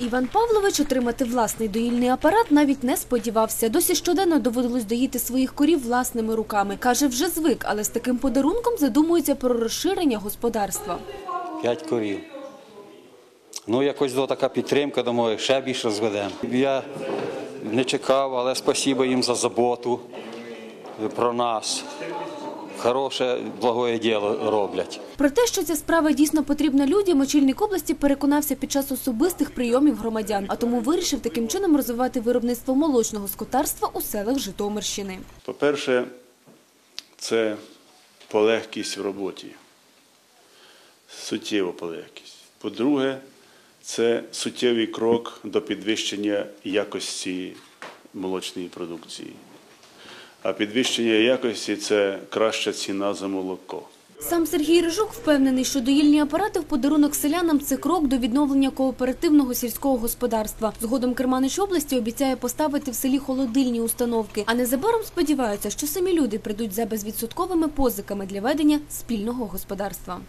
Іван Павлович отримати власний доїльний апарат навіть не сподівався. Досі щоденно доводилось доїти своїх корів власними руками. Каже, вже звик, але з таким подарунком задумується про розширення господарства. П'ять корів. Ну, якось до така підтримка, думаю, ще більше розведемо. Я не чекав, але спасибо їм за заботу про нас. Хороше, благое діло роблять. Про те, що ця справа дійсно потрібна людям, очільник області переконався під час особистих прийомів громадян, а тому вирішив таким чином розвивати виробництво молочного скотарства у селах Житомирщини. По-перше, це полегкість в роботі, суттєва полегкість. По-друге, це суттєвий крок до підвищення якості молочної продукції. А підвищення якості це краща ціна за молоко. Сам Сергій Рижук впевнений, що доїльні апарати в подарунок селянам – це крок до відновлення кооперативного сільського господарства. Згодом Керманич області обіцяє поставити в селі холодильні установки, а незабаром сподіваються, що самі люди прийдуть за безвідсотковими позиками для ведення спільного господарства.